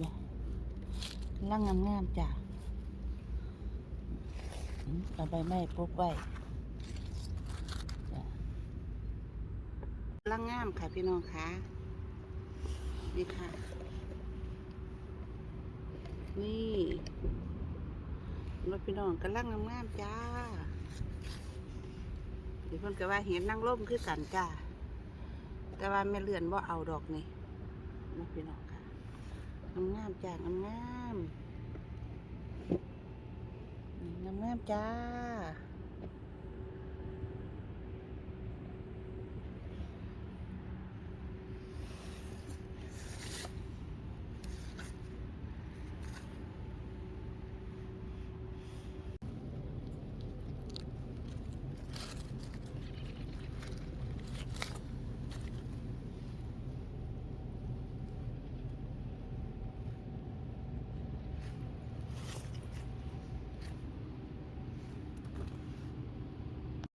บ่กำลังงามๆจ้ะเอาใบไม้ปลูกไว้จ้ะกำลังงามค่ะพี่น้องคะนี่ค่ะ นี่รถพี่น้องกำลังงามๆจ้าเดี๋ยวเพิ่นก็ว่าเห็นนั่งร่มคือกันจ้าแต่ว่าแม่เลื่อนว่าเอาดอกนี่รถพี่น้องค่ะ งามจ้างามๆนี่งามจ้า